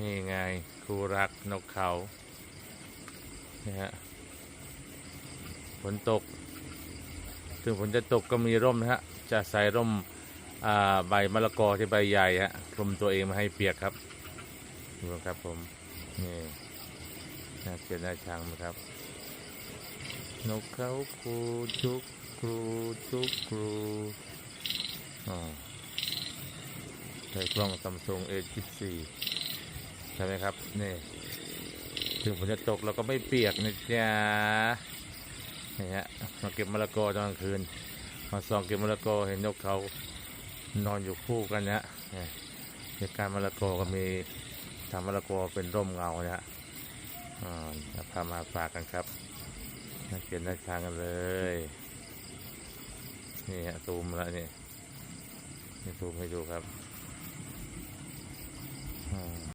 นี่ไงครูรักนกเขานี่ฮะฝนตก ถึงฝนจะตกก็มีร่มนะฮะ จะใส่ร่มใบมะละกอที่ใบใหญ่ฮะคลุมตัวเองมาให้เปียกครับดูครับผม นี่น่าเกลียดน่าชังนะครับ นกเขาครูจุกครูจุกครูอ๋อใช้กล้องซัมซุง A24 ใช่ไหมครับ นี่ ถึงฝนจะตกเราก็ไม่เปียกนะจ๊ะนี่ฮะมาเก็บมะละกอตอนกลางคืน มาส่องเก็บมะละกอเห็นนกเขานอนอยู่คู่กันนะฮะนี่เหตุการณ์มะละกอก็มีทำมะละกอเป็นร่มเงานะฮะอ่าพามาฝากกันครับน่าเกลียดน่าชังกันเลยนี่ฮะซูมแล้วนี่นี่ซูมให้ดูครับ